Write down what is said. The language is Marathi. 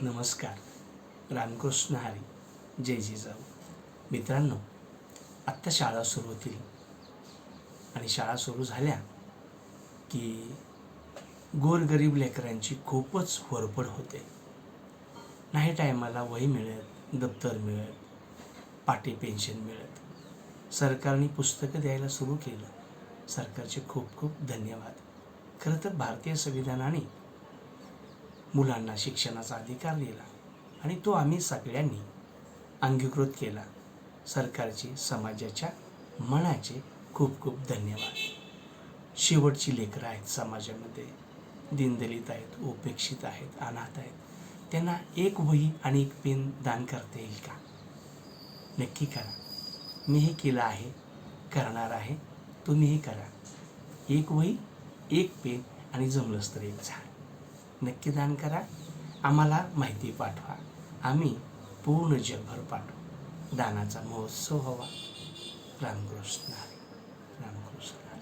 नमस्कार. रामकृष्ण हरी. जय जिजाऊ मित्रांनो आत्ता शाळा सुरू होतील. आणि शाळा सुरू झाल्या की गोरगरीब लेकरांची खूपच होरपड होते. नाही टायमाला वही मिळत दप्तर मिळत पाटी पेन्शन मिळत. सरकारने पुस्तकं द्यायला सुरू केलं. सरकारचे खूप खूप धन्यवाद. खरं तर भारतीय संविधानाने मुलांना शिक्षणाचा अधिकार दिला आणि तो आम्ही सगळ्यांनी अंगीकृत केला. सरकारचे समाजाच्या मनाचे खूप खूप धन्यवाद. शेवटची लेकरं आहेत समाजामध्ये. दिनदलित आहेत उपेक्षित आहेत अनाथ आहेत. त्यांना एक वही आणि एक पेन दान करता येईल का? नक्की करा. मी हे केलं आहे करणार आहे तुम्हीही करा. एक वही एक पेन आणि जमलंच तर एक झाड. नक्की दान करा. आम्हाला माहिती पाठवा. आम्ही पूर्ण जगभर पाठवू. दानाचा महोत्सव हवा रामकृष्ण रामकृष्ण